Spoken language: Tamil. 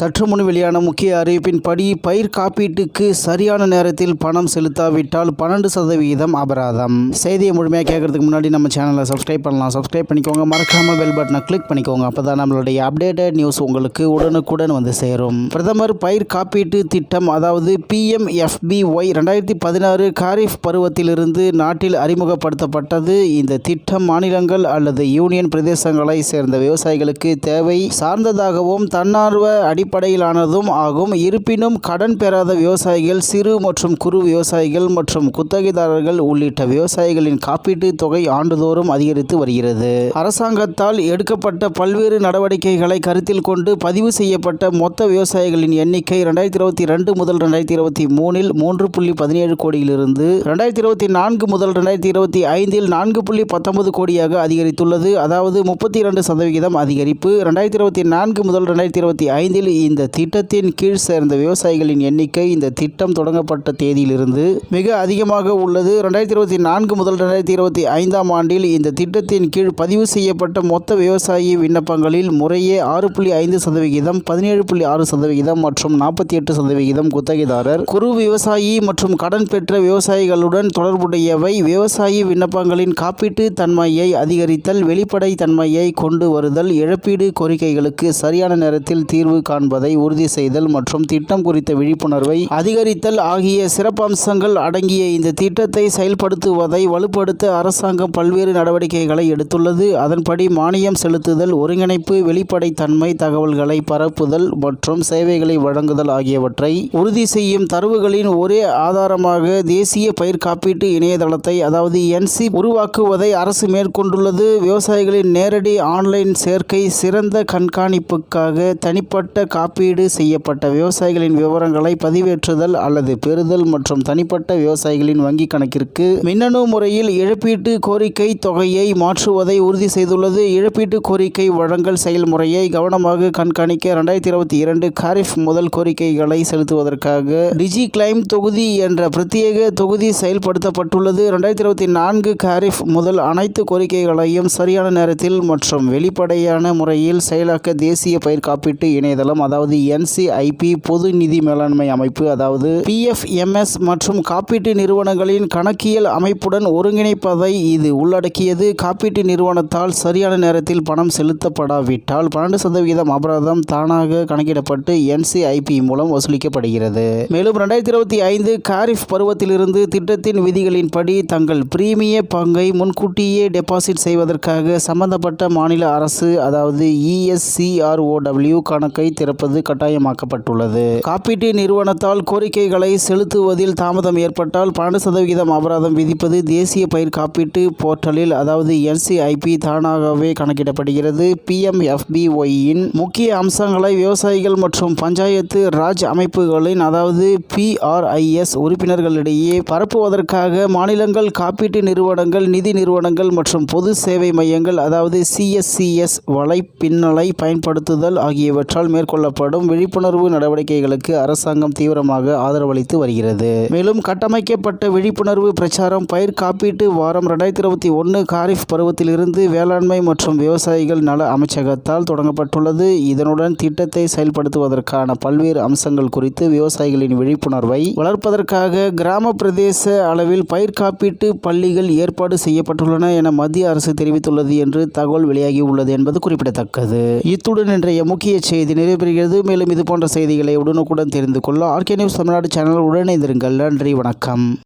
சற்று முன் வெளியான முக்கிய அறிவிப்பின்படி பயிர் காப்பீட்டுக்கு சரியான நேரத்தில் பணம் செலுத்தாவிட்டால் பன்னெண்டு சதவீதம் அபராதம். செய்தியை முழுமையாக கேட்கறதுக்கு முன்னாடி நம்ம சேனலை சப்ஸ்கிரைப் பண்ணலாம். சப்ஸ்கிரைப் பண்ணிக்கோங்க. மறக்காம பெல் பட்டனை கிளிக் பண்ணிக்கோங்க. அப்போ தான் நம்மளுடைய அப்டேட்டட் நியூஸ் உங்களுக்கு உடனுக்குடன் வந்து சேரும். பிரதமர் பயிர் காப்பீட்டு திட்டம் அதாவது பிஎம்எஃபிஒய் ரெண்டாயிரத்தி பதினாறு காரிஃப் பருவத்திலிருந்து நாட்டில் அறிமுகப்படுத்தப்பட்டது. இந்த திட்டம் மாநிலங்கள் அல்லது யூனியன் பிரதேசங்களை சேர்ந்த விவசாயிகளுக்கு தேவை சார்ந்ததாகவும் தன்னார்வ அடி அடிப்படையிலானதும் ஆகும். இருப்பினும் கடன் பெறாத விவசாயிகள் சிறு மற்றும் குறு விவசாயிகள் மற்றும் குத்தகைதாரர்கள் உள்ளிட்ட விவசாயிகளின் காப்பீட்டு தொகை ஆண்டுதோறும் அதிகரித்து வருகிறது. அரசாங்கத்தால் எடுக்கப்பட்ட பல்வேறு நடவடிக்கைகளை கருத்தில் கொண்டு பதிவு செய்யப்பட்ட மொத்த விவசாயிகளின் எண்ணிக்கை ரெண்டாயிரத்தி இருபத்தி ரெண்டு முதல் ரெண்டாயிரத்தி இருபத்தி மூணில் மூன்று புள்ளி பதினேழு கோடியிலிருந்து ரெண்டாயிரத்தி இருபத்தி நான்கு முதல் ரெண்டாயிரத்தி இருபத்தி ஐந்தில் நான்கு புள்ளி பத்தொன்பது கோடியாக அதிகரித்துள்ளது. அதாவது முப்பத்தி இரண்டு சதவிகிதம் அதிகரிப்பு. ரெண்டாயிரத்தி இருபத்தி நான்கு முதல் ரெண்டாயிரத்தி இருபத்தி ஐந்தில் இந்த திட்டத்தின் கீழ் சேர்ந்த விவசாயிகளின் எண்ணிக்கை இந்த திட்டம் தொடங்கப்பட்ட தேதியிலிருந்து மிக அதிகமாக உள்ளது. ரெண்டாயிரத்தி இருபத்தி நான்கு முதல் ரெண்டாயிரத்தி இருபத்தி ஐந்தாம் ஆண்டில் இந்த திட்டத்தின் கீழ் பதிவு செய்யப்பட்ட மொத்த விவசாயி விண்ணப்பங்களில் முறையே ஆறு புள்ளி ஐந்து சதவிகிதம் பதினேழு புள்ளி ஆறு சதவிகிதம் மற்றும் நாற்பத்தி எட்டு சதவிகிதம் குத்தகைதாரர். குறு விவசாயி மற்றும் கடன் பெற்ற விவசாயிகளுடன் தொடர்புடையவை விவசாயி விண்ணப்பங்களின் காப்பீட்டு தன்மையை அதிகரித்தல் வெளிப்படை தன்மையை கொண்டு வருதல் இழப்பீடு கோரிக்கைகளுக்கு சரியான நேரத்தில் தீர்வு காண்ப உறுதி செய்தல் மற்றும் திட்டம் குறித்த விழிப்புணர்வை அதிகரித்தல் ஆகிய சிறப்பம்சங்கள் அடங்கிய இந்த திட்டத்தை செயல்படுத்துவதை வலுப்படுத்த அரசாங்கம் பல்வேறு நடவடிக்கைகளை எடுத்துள்ளது. அதன்படி மானியம் செலுத்துதல் ஒருங்கிணைப்பு வெளிப்படைத்தன்மை தகவல்களை பரப்புதல் மற்றும் சேவைகளை வழங்குதல் ஆகியவற்றை உறுதி செய்யும் தரவுகளின் ஒரே ஆதாரமாக தேசிய பயிர் காப்பீட்டு இணையதளத்தை அதாவது என்சி உருவாக்குவதை அரசு மேற்கொண்டுள்ளது. விவசாயிகளின் நேரடி ஆன்லைன் சேர்க்கை சிறந்த கண்காணிப்புக்காக தனிப்பட்ட காப்பீடு செய்யப்பட்ட விவசாயிகளின் விவரங்களை பதிவேற்றுதல் அல்லது பெறுதல் மற்றும் தனிப்பட்ட விவசாயிகளின் வங்கிக் கணக்கிற்கு மின்னணு முறையில் இழப்பீட்டு கோரிக்கை தொகையை மாற்றுவதை உறுதி செய்துள்ளது. இழப்பீட்டு கோரிக்கை வழங்கல் செயல்முறையை கவனமாக கண்காணிக்க ரெண்டாயிரத்தி இருபத்தி இரண்டு காரிஃப் முதல் கோரிக்கைகளை செலுத்துவதற்காக டிஜி கிளைம் தொகுதி என்ற பிரத்யேக தொகுதி செயல்படுத்தப்பட்டுள்ளது. ரெண்டாயிரத்தி இருபத்தி நான்கு காரிஃப் முதல் அனைத்து கோரிக்கைகளையும் சரியான நேரத்தில் மற்றும் வெளிப்படையான முறையில் செயலாக்க தேசிய பயிர் காப்பீட்டு இணையதளம் அதாவது என்சிஐபி பொது நிதி மேலாண்மை அமைப்பு அதாவது பிஎஃப்எம்எஸ் மற்றும் காப்பீட்டு நிறுவனங்களின் கணக்கியல் அமைப்புடன் ஒருங்கிணைப்பதை இது உள்ளடக்கியது. காப்பீட்டு நிறுவனத்தால் சரியான நேரத்தில் பணம் செலுத்தப்படாவிட்டால் பன்னெண்டு சதவீதம் அபராதம் தானாக கணக்கிடப்பட்டு என்சிஐபி மூலம் வசூலிக்கப்படுகிறது. மேலும் ரெண்டாயிரத்தி இருபத்தி ஐந்து காரிஃப் பருவத்திலிருந்து திட்டத்தின் விதிகளின்படி தங்கள் பிரீமிய பங்கை முன்கூட்டியே டெபாசிட் செய்வதற்காக சம்பந்தப்பட்ட மாநில அரசு அதாவது இஎஸ்சிஆர்ஓடபிள்யூ கணக்கை திறப்பது கட்டாயமாக்கப்பட்டுள்ளது. காப்பீட்டு நிறுவனத்தால் கோரிக்கைகளை செலுத்துவதில் தாமதம் ஏற்பட்டால் பன்னெண்டு சதவிகிதம் அபராதம் விதிப்பது தேசிய பயிர் காப்பீட்டு போர்ட்டலில் அதாவது என்சிஐபி தானாகவே கணக்கிடப்படுகிறது. பிஎம்எஃபிஒயின் முக்கிய அம்சங்களை விவசாயிகள் மற்றும் பஞ்சாயத்து ராஜ் அமைப்புகளின் அதாவது பிஆர்ஐஎஸ் உறுப்பினர்களிடையே பரப்புவதற்காக மாநிலங்கள் காப்பீட்டு நிறுவனங்கள் நிதி நிறுவனங்கள் மற்றும் பொது சேவை மையங்கள் அதாவது சிஎஸ்சிஎஸ் வலைப்பின்னலை பயன்படுத்துதல் ஆகியவற்றால் மேற்கொள்ளப்படும் விழிப்புணர்வு நடவடிக்கைகளுக்கு அரசாங்கம் தீவிரமாக ஆதரவளித்து வருகிறது. மேலும் கட்டமைக்கப்பட்ட விழிப்புணர்வு பிரச்சாரம் பயிர் காப்பீட்டு வாரம் ரெண்டாயிரத்தி இருபத்தி ஒன்று காரிஃப் பருவத்திலிருந்து வேளாண்மை மற்றும் விவசாயிகள் நல அமைச்சகத்தால் தொடங்கப்பட்டுள்ளது. இதனுடன் திட்டத்தை செயல்படுத்துவதற்கான பல்வேறு அம்சங்கள் குறித்து விவசாயிகளின் விழிப்புணர்வை வளர்ப்பதற்காக கிராம பிரதேச அளவில் பயிர் காப்பீட்டு பள்ளிகள் ஏற்பாடு செய்யப்பட்டுள்ளன என மத்திய அரசு தெரிவித்துள்ளது என்று தகவல் வெளியாகி உள்ளது என்பது குறிப்பிடத்தக்கது. இத்துடன் இன்றைய முக்கிய செய்தி வருகிறது. மேலும் இது போன்ற செய்திகளை உடனுக்குடன் தெரிந்து கொள்ள ஆர்கே நியூஸ் தமிழ்நாடு சேனல் உடனே இருங்கள் நன்றி வணக்கம்.